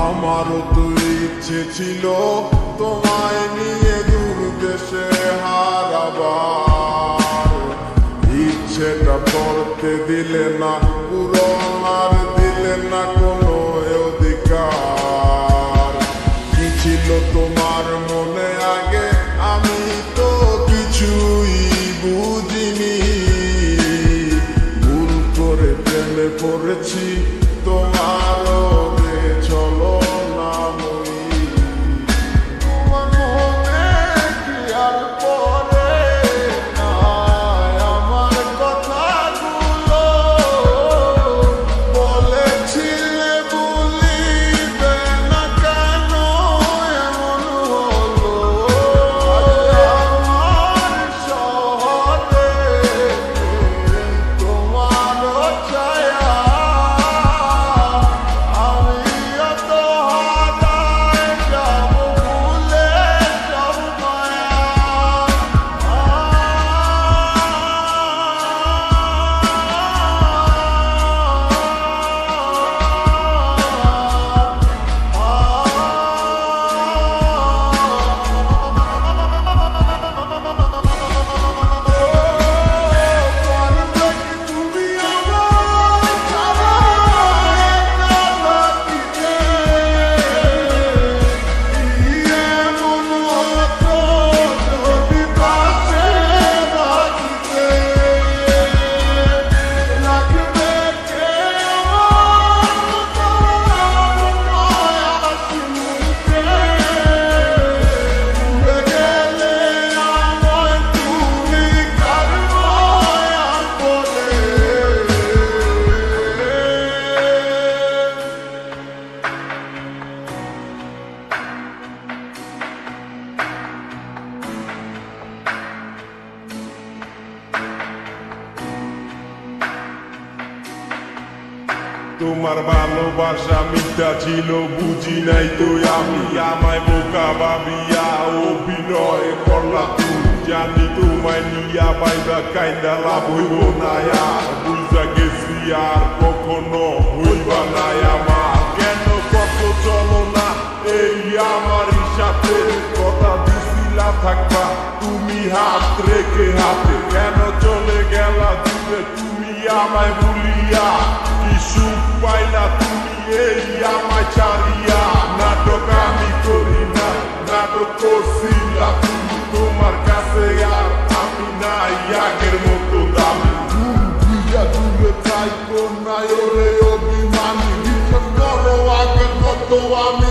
আমারও তো ইচ্ছে ছিল তোমায় নিয়ে দূর দেশে হারাবার ইচ্ছেটা করতে দিলে না পূরণ আর দিলে না কোনো অধিকার কি ছিল তোমার প্রেমে তোমার ভালোবাসা মিথ্যা ছিল, বুঝি নাই তো আমি। আমায় বোকা ভাবিয়া অভিনয় করলা তুমি। জানি তোমায় নিয়া বাইবা কাইন্দা লাভ হইব না বুঝা গেছি আর কখনো হইবা আমার। কেন কত চলো না, এই আমার সাথে কথা দিছিলা থাকবা, তুমি হাত রেখে হাতে। কেন চলে গেলা তুমি আমায় তুমি এই আমায় ছাড়িয়া নাটক আমি করি না নাটক করছিলা তুমি তোমার কাছে আর আমি নাই আগের মতো দামি দিয়া দূরে থাইকো নাই ওরে অভিমানী বিশ্বাস করো আগের মতো আমি